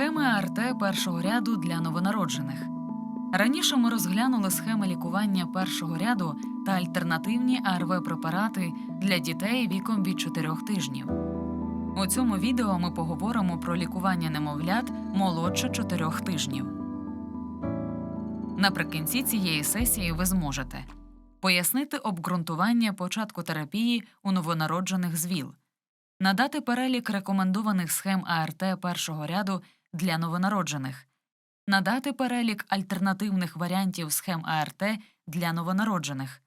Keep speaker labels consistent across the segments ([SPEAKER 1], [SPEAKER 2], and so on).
[SPEAKER 1] Схеми АРТ першого ряду для новонароджених. Раніше ми розглянули схеми лікування першого ряду та альтернативні АРВ-препарати для дітей віком від 4 тижнів. У цьому відео ми поговоримо про лікування немовлят молодше 4 тижнів. Наприкінці цієї сесії ви зможете пояснити обґрунтування початку терапії у новонароджених з ВІЛ, надати перелік рекомендованих схем АРТ першого ряду для новонароджених, надати перелік альтернативних варіантів схем АРТ для новонароджених.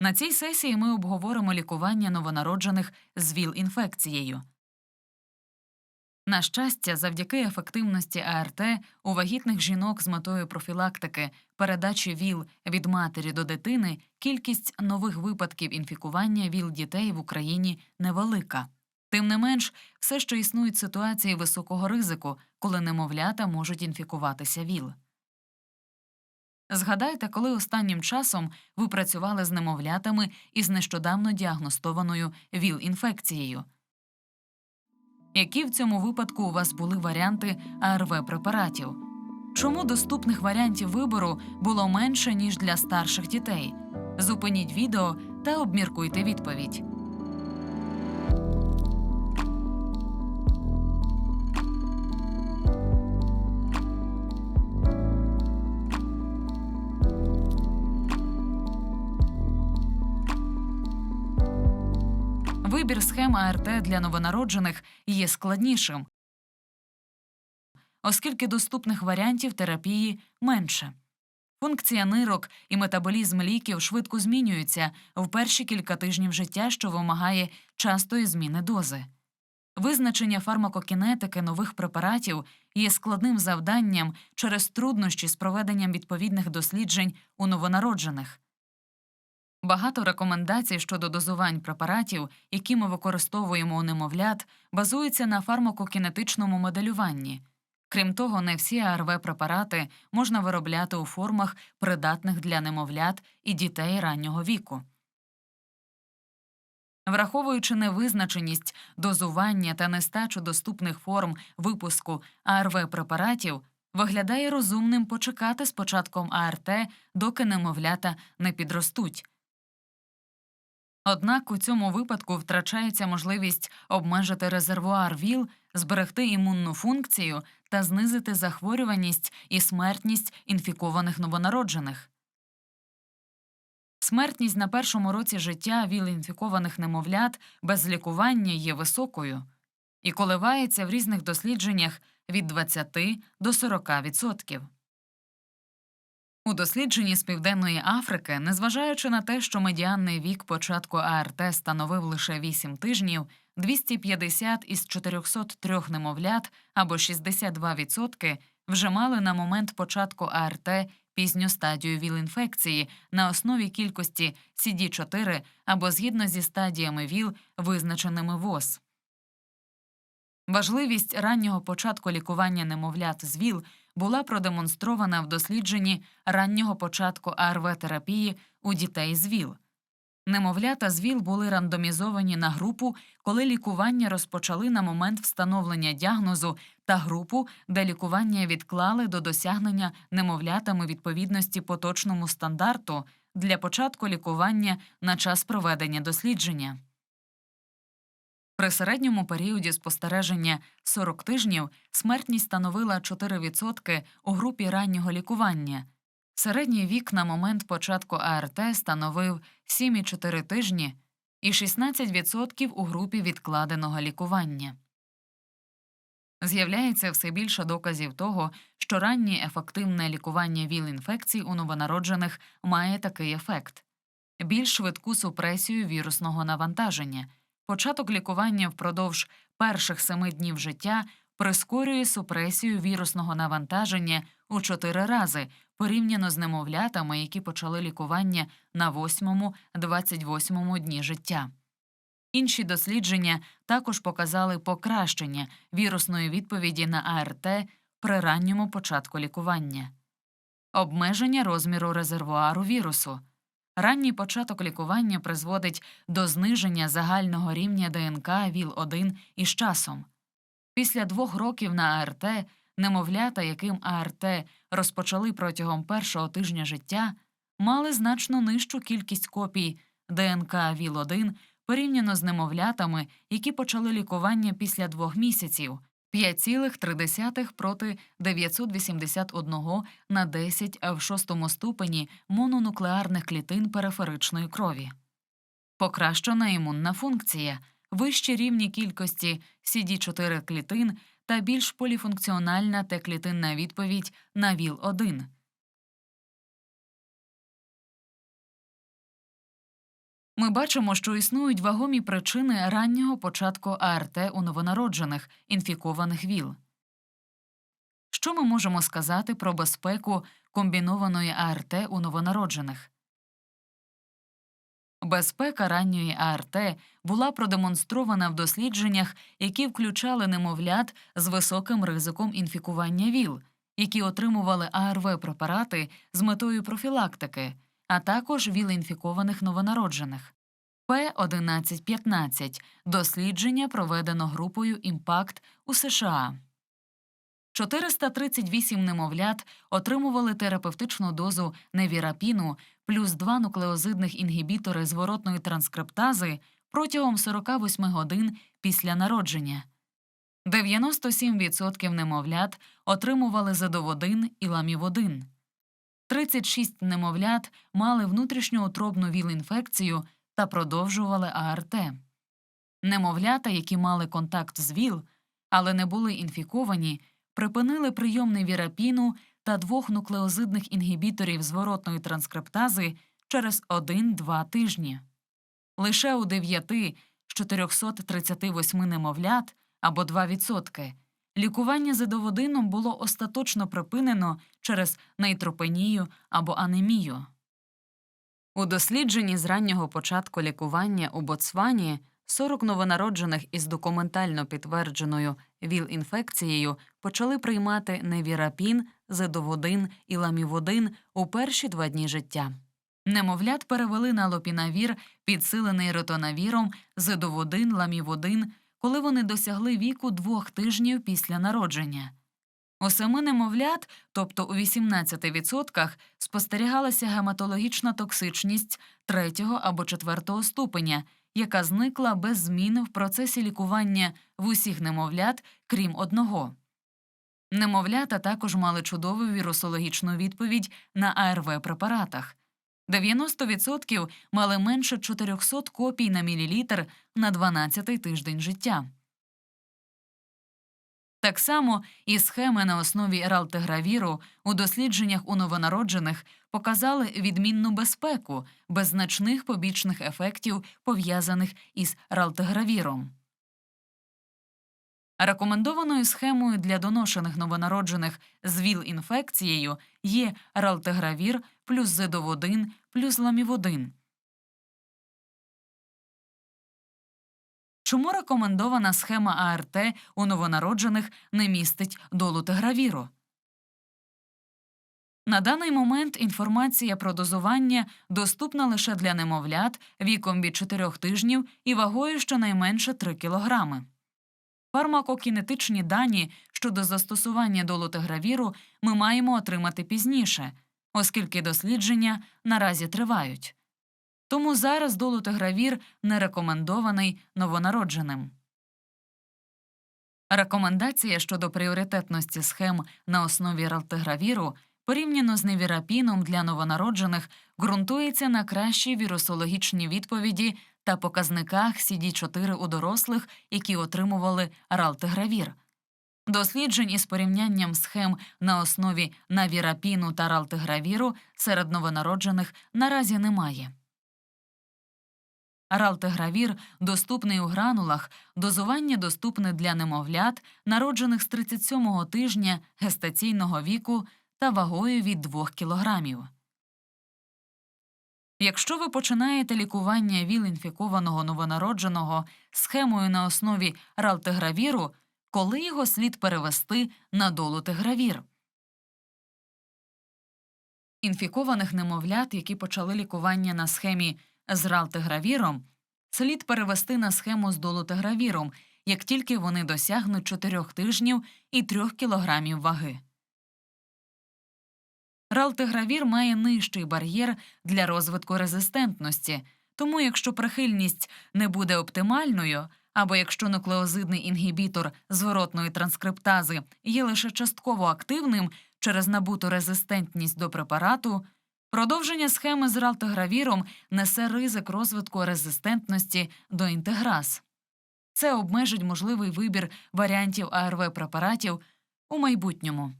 [SPEAKER 1] На цій сесії ми обговоримо лікування новонароджених з ВІЛ-інфекцією. На щастя, завдяки ефективності АРТ у вагітних жінок з метою профілактики передачі ВІЛ від матері до дитини кількість нових випадків інфікування ВІЛ дітей в Україні невелика. Тим не менш, все ще існують ситуації високого ризику, коли немовлята можуть інфікуватися ВІЛ. Згадайте, коли останнім часом ви працювали з немовлятами із нещодавно діагностованою ВІЛ-інфекцією. Які в цьому випадку у вас були варіанти АРВ-препаратів? Чому доступних варіантів вибору було менше, ніж для старших дітей? Зупиніть відео та обміркуйте відповідь. Вибір схем АРТ для новонароджених є складнішим, оскільки доступних варіантів терапії менше. Функція нирок і метаболізм ліків швидко змінюються в перші кілька тижнів життя, що вимагає частої зміни дози. Визначення фармакокінетики нових препаратів є складним завданням через труднощі з проведенням відповідних досліджень у новонароджених. Багато рекомендацій щодо дозувань препаратів, які ми використовуємо у немовлят, базуються на фармакокінетичному моделюванні. Крім того, не всі АРВ-препарати можна виробляти у формах, придатних для немовлят і дітей раннього віку. Враховуючи невизначеність дозування та нестачу доступних форм випуску АРВ-препаратів, виглядає розумним почекати з початком АРТ, доки немовлята не підростуть. Однак у цьому випадку втрачається можливість обмежити резервуар ВІЛ, зберегти імунну функцію та знизити захворюваність і смертність інфікованих новонароджених. Смертність на першому році життя ВІЛ-інфікованих немовлят без лікування є високою і коливається в різних дослідженнях від 20 до 40%. У дослідженні з Південної Африки, незважаючи на те, що медіанний вік початку АРТ становив лише 8 тижнів, 250 із 403 немовлят або 62% вже мали на момент початку АРТ пізню стадію ВІЛ-інфекції на основі кількості CD4 або згідно зі стадіями ВІЛ, визначеними ВОЗ. Важливість раннього початку лікування немовлят з ВІЛ була продемонстрована в дослідженні раннього початку АРВ-терапії у дітей з ВІЛ. Немовлята з ВІЛ були рандомізовані на групу, коли лікування розпочали на момент встановлення діагнозу, та групу, де лікування відклали до досягнення немовлятами відповідності поточному стандарту для початку лікування на час проведення дослідження. При середньому періоді спостереження 40 тижнів смертність становила 4% у групі раннього лікування. Середній вік на момент початку АРТ становив 7,4 тижні і 16% у групі відкладеного лікування. З'являється все більше доказів того, що раннє ефективне лікування ВІЛ-інфекцій у новонароджених має такий ефект більш швидку супресію вірусного навантаження. Початок лікування впродовж перших семи днів життя прискорює супресію вірусного навантаження у чотири рази порівняно з немовлятами, які почали лікування на 8-28 дні життя. Інші дослідження також показали покращення вірусної відповіді на АРТ при ранньому початку лікування, обмеження розміру резервуару вірусу. Ранній початок лікування призводить до зниження загального рівня ДНК ВІЛ-1 із часом. Після двох років на АРТ немовлята, яким АРТ розпочали протягом першого тижня життя, мали значно нижчу кількість копій ДНК ВІЛ-1 порівняно з немовлятами, які почали лікування після двох місяців 5,3 проти 981 на 10 в шостому ступені мононуклеарних клітин периферичної крові. Покращена імунна функція, вищі рівні кількості CD4 клітин та більш поліфункціональна Т-клітинна відповідь на ВІЛ-1. Ми бачимо, що існують вагомі причини раннього початку АРТ у новонароджених, інфікованих ВІЛ. Що ми можемо сказати про безпеку комбінованої АРТ у новонароджених? Безпека ранньої АРТ була продемонстрована в дослідженнях, які включали немовлят з високим ризиком інфікування ВІЛ, які отримували АРВ-препарати з метою профілактики, а також ВІЛ-інфікованих новонароджених. П-1115 – дослідження проведено групою «Імпакт» у США. 438 немовлят отримували терапевтичну дозу невірапіну плюс два нуклеозидних інгібітори зворотної транскриптази протягом 48 годин після народження. 97% немовлят отримували задоводин і ламіводин. 36 немовлят мали внутрішньоутробну ВІЛ-інфекцію та продовжували АРТ. Немовлята, які мали контакт з ВІЛ, але не були інфіковані, припинили прийом невірапіну та двох нуклеозидних інгібіторів зворотної транскриптази через 1-2 тижні. Лише у 9 з 438 немовлят або 2% лікування задоводином було остаточно припинено через нейтропенію або анемію. У дослідженні з раннього початку лікування у Ботсвані 40 новонароджених із документально підтвердженою ВІЛ-інфекцією почали приймати невірапін, зедоводин і ламіводин у перші два дні життя. Немовлят перевели на лопінавір, підсилений ротонавіром, зедоводин, ламіводин, коли вони досягли віку двох тижнів після народження. У семи немовлят, тобто у 18%, спостерігалася гематологічна токсичність третього або четвертого ступеня, яка зникла без змін в процесі лікування в усіх немовлят, крім одного. Немовлята також мали чудову вірусологічну відповідь на АРВ препаратах. 90% мали менше 400 копій на мілілітр на 12-й тиждень життя. Так само і схеми на основі ралтегравіру у дослідженнях у новонароджених показали відмінну безпеку без значних побічних ефектів, пов'язаних із ралтегравіром. Рекомендованою схемою для доношених новонароджених з ВІЛ-інфекцією є ралтегравір плюс зедоводин плюс ламіводин. Чому рекомендована схема АРТ у новонароджених не містить долутегравіру? На даний момент інформація про дозування доступна лише для немовлят віком від 4 тижнів і вагою щонайменше 3 кг. Фармакокінетичні дані щодо застосування долутегравіру ми маємо отримати пізніше, оскільки дослідження наразі тривають. Тому зараз долутегравір не рекомендований новонародженим. Рекомендація щодо пріоритетності схем на основі ралтегравіру порівняно з невірапіном для новонароджених ґрунтується на кращій вірусологічній відповіді та показниках CD4 у дорослих, які отримували ралтегравір. Досліджень із порівнянням схем на основі навірапіну та ралтегравіру серед новонароджених наразі немає. Ралтегравір доступний у гранулах, дозування доступне для немовлят, народжених з 37-го тижня гестаційного віку та вагою від 2 кілограмів. Якщо ви починаєте лікування ВІЛ-інфікованого новонародженого схемою на основі ралтегравіру, коли його слід перевести на долутегравір? Інфікованих немовлят, які почали лікування на схемі з ралтегравіром, слід перевести на схему з долутегравіром, як тільки вони досягнуть 4 тижнів і 3 кілограмів ваги. Ралтигравір має нижчий бар'єр для розвитку резистентності, тому якщо прихильність не буде оптимальною, або якщо нуклеозидний інгібітор зворотної транскриптази є лише частково активним через набуту резистентність до препарату, продовження схеми з ралтигравіром несе ризик розвитку резистентності до інтеграз. Це обмежить можливий вибір варіантів АРВ препаратів у майбутньому.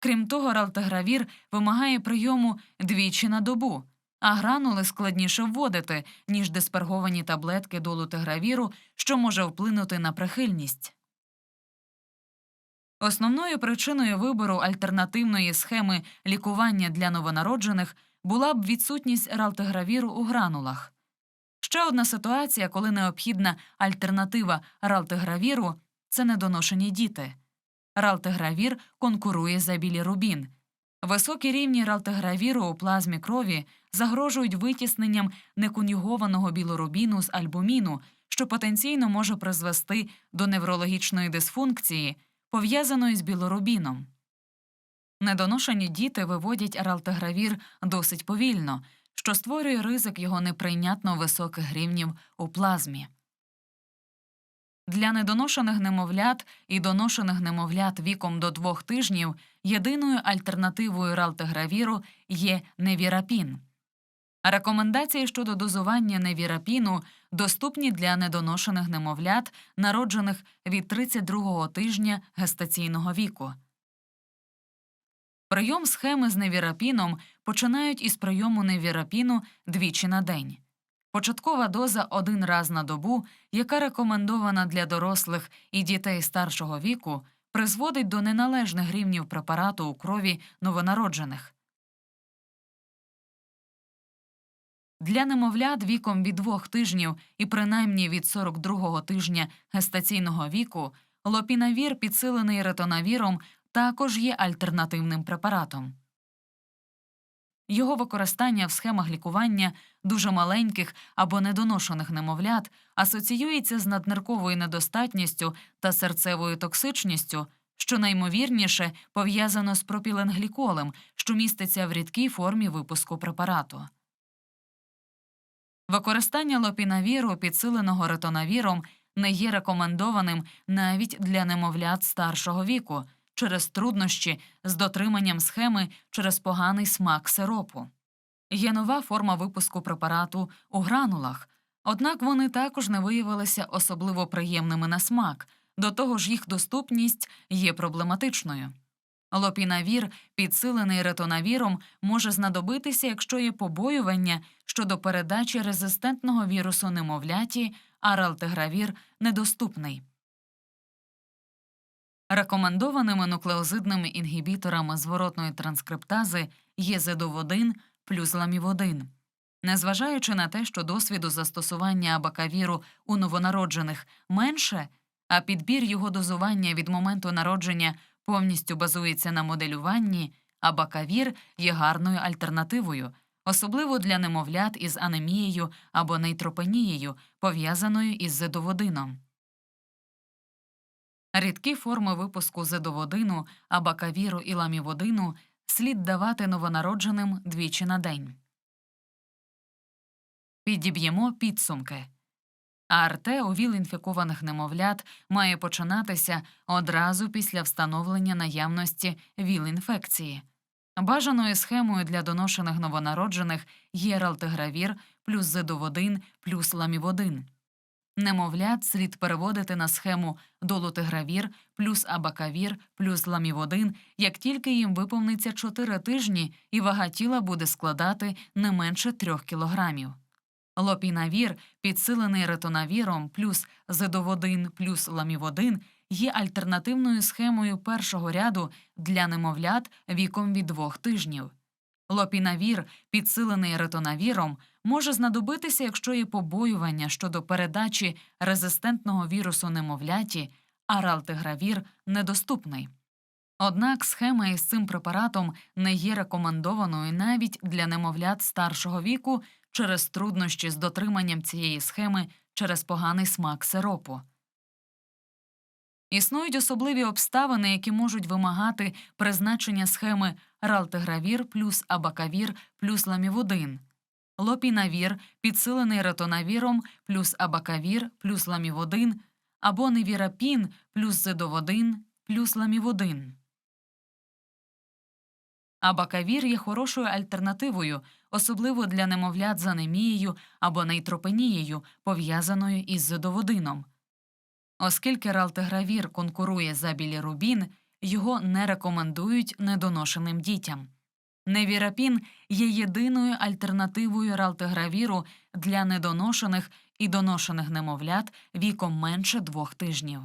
[SPEAKER 1] Крім того, ралтигравір вимагає прийому двічі на добу, а гранули складніше вводити, ніж дисперговані таблетки долутигравіру, що може вплинути на прихильність. Основною причиною вибору альтернативної схеми лікування для новонароджених була б відсутність ралтигравіру у гранулах. Ще одна ситуація, коли необхідна альтернатива ралтигравіру – це недоношені діти. Ралтигравір конкурує за білірубін. Високі рівні ралтигравіру у плазмі крові загрожують витісненням неконюгованого білорубіну з альбуміну, що потенційно може призвести до неврологічної дисфункції, пов'язаної з білорубіном. Недоношені діти виводять ралтигравір досить повільно, що створює ризик його неприйнятно високих рівнів у плазмі. Для недоношених немовлят і доношених немовлят віком до двох тижнів єдиною альтернативою ралтигравіру є невірапін. Рекомендації щодо дозування невірапіну доступні для недоношених немовлят, народжених від 32-го тижня гестаційного віку. Прийом схеми з невірапіном починають із прийому невірапіну двічі на день. Початкова доза один раз на добу, яка рекомендована для дорослих і дітей старшого віку, призводить до неналежних рівнів препарату у крові новонароджених. Для немовлят віком від двох тижнів і принаймні від 42-го тижня гестаційного віку лопінавір, підсилений ретонавіром, також є альтернативним препаратом. Його використання в схемах лікування дуже маленьких або недоношених немовлят асоціюється з наднирковою недостатністю та серцевою токсичністю, що наймовірніше пов'язано з пропіленгліколем, що міститься в рідкій формі випуску препарату. Використання лопінавіру, підсиленого ретонавіром, не є рекомендованим навіть для немовлят старшого віку через труднощі з дотриманням схеми через поганий смак сиропу. Є нова форма випуску препарату у гранулах, однак вони також не виявилися особливо приємними на смак, до того ж їх доступність є проблематичною. Лопінавір, підсилений ретонавіром, може знадобитися, якщо є побоювання щодо передачі резистентного вірусу немовляті, а ралтигравір недоступний. Рекомендованими нуклеозидними інгібіторами зворотної транскриптази є зедоводин плюс ламіводин. Незважаючи на те, що досвіду застосування абакавіру у новонароджених менше, а підбір його дозування від моменту народження повністю базується на моделюванні, абакавір є гарною альтернативою, особливо для немовлят із анемією або нейтропенією, пов'язаною із зедоводином. Рідкі форми випуску зедоводину, абакавіру і ламіводину слід давати новонародженим двічі на день. Підіб'ємо підсумки. АРТ у ВІЛ-інфікованих немовлят має починатися одразу після встановлення наявності ВІЛ-інфекції. Бажаною схемою для доношених новонароджених є ралтигравір плюс зедоводин плюс ламіводин. Немовлят слід переводити на схему долутигравір плюс абакавір плюс ламіводин, як тільки їм виповниться 4 тижні і вага тіла буде складати не менше 3 кілограмів. Лопінавір, підсилений ретонавіром плюс зедоводин плюс ламіводин, є альтернативною схемою першого ряду для немовлят віком від двох тижнів. Лопінавір, підсилений ретонавіром, може знадобитися, якщо є побоювання щодо передачі резистентного вірусу немовляті, а ралтигравір недоступний. Однак схема із цим препаратом не є рекомендованою навіть для немовлят старшого віку через труднощі з дотриманням цієї схеми через поганий смак сиропу. Існують особливі обставини, які можуть вимагати призначення схеми ралтегравір плюс абакавір плюс ламівудин, лопінавір, підсилений ретонавіром плюс абакавір плюс ламівудин, або невірапін плюс зидоводин плюс ламівудин. Абакавір є хорошою альтернативою, особливо для немовлят з анемією або нейтропенією, пов'язаною із зидоводином. Оскільки ралтегравір конкурує за білірубін, його не рекомендують недоношеним дітям. Невірапін є єдиною альтернативою ралтегравіру для недоношених і доношених немовлят віком менше двох тижнів.